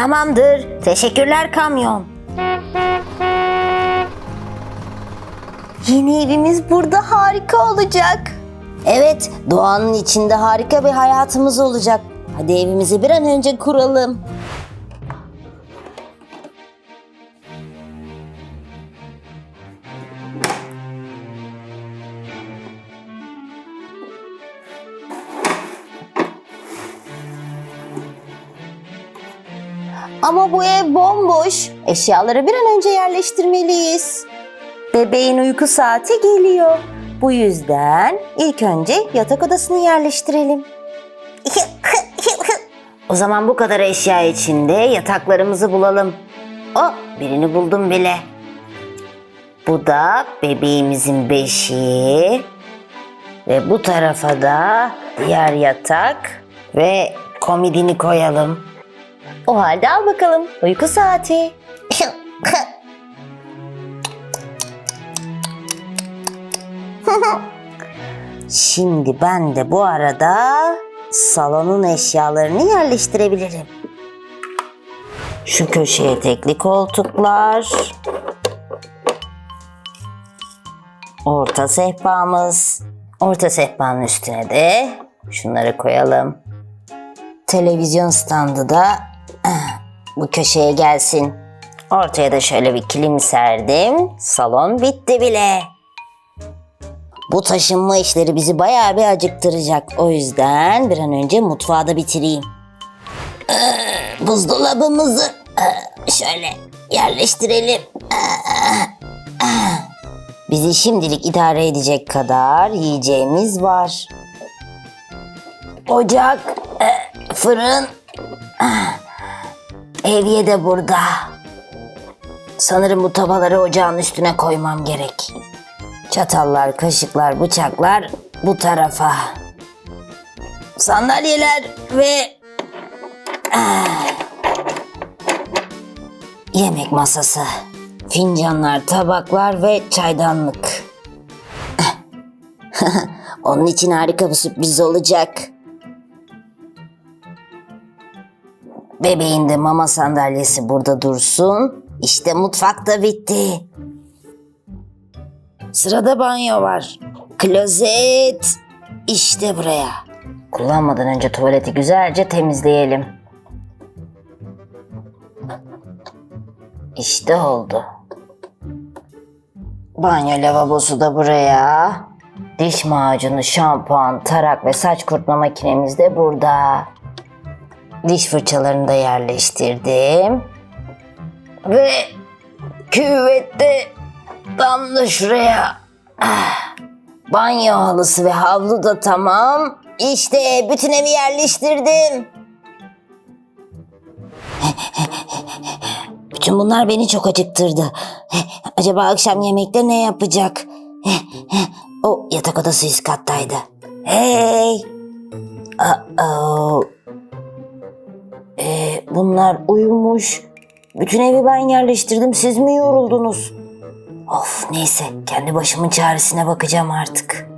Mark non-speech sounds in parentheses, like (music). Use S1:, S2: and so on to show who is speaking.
S1: Tamamdır. Teşekkürler kamyon. Yeni evimiz burada harika olacak. Evet, doğanın içinde harika bir hayatımız olacak. Hadi evimizi bir an önce kuralım. Ama bu ev bomboş. Eşyaları bir an önce yerleştirmeliyiz. Bebeğin uyku saati geliyor. Bu yüzden ilk önce yatak odasını yerleştirelim. O zaman bu kadar eşya içinde yataklarımızı bulalım. O birini buldum bile. Bu da bebeğimizin beşiği. Ve bu tarafa da diğer yatak ve komodini koyalım. O halde al bakalım uyku saati. Şimdi ben de bu arada salonun eşyalarını yerleştirebilirim. Şu köşeye tekli koltuklar. Orta sehpamız. Orta sehpanın üstüne de şunları koyalım. Televizyon standı da bu köşeye gelsin. Ortaya da şöyle bir kilim serdim. Salon bitti bile. Bu taşınma işleri bizi bayağı bir acıktıracak. O yüzden bir an önce mutfağı da bitireyim. Ee, Buzdolabımızı e, şöyle yerleştirelim. Ee, Bizi şimdilik idare edecek kadar yiyeceğimiz var. Ocak, e, fırın, ah, evye de burada. Sanırım bu tavaları ocağın üstüne koymam gerek. Çatallar, kaşıklar, bıçaklar bu tarafa. Sandalyeler ve ah, yemek masası. Fincanlar, tabaklar ve çaydanlık. (laughs) Onun için harika bir sürpriz olacak. Bebeğin de mama sandalyesi burada dursun. İşte mutfak da bitti. Sırada banyo var. Klozet. İşte buraya. Kullanmadan önce tuvaleti güzelce temizleyelim. İşte oldu. Banyo lavabosu da buraya. Diş macunu, şampuan, tarak ve saç kurutma makinemiz de burada. Diş fırçalarını da yerleştirdim. Ve küvette tam da şuraya. Ah, Banyo halısı ve havlu da tamam. İşte bütün evi yerleştirdim. Bütün bunlar beni çok acıktırdı. Acaba akşam yemekte ne yapacak? O yatak odası üst kattaydı. Hey! Uh-oh. Ee, bunlar uyumuş. Bütün evi ben yerleştirdim. Siz mi yoruldunuz? Of neyse kendi başımın çaresine bakacağım artık.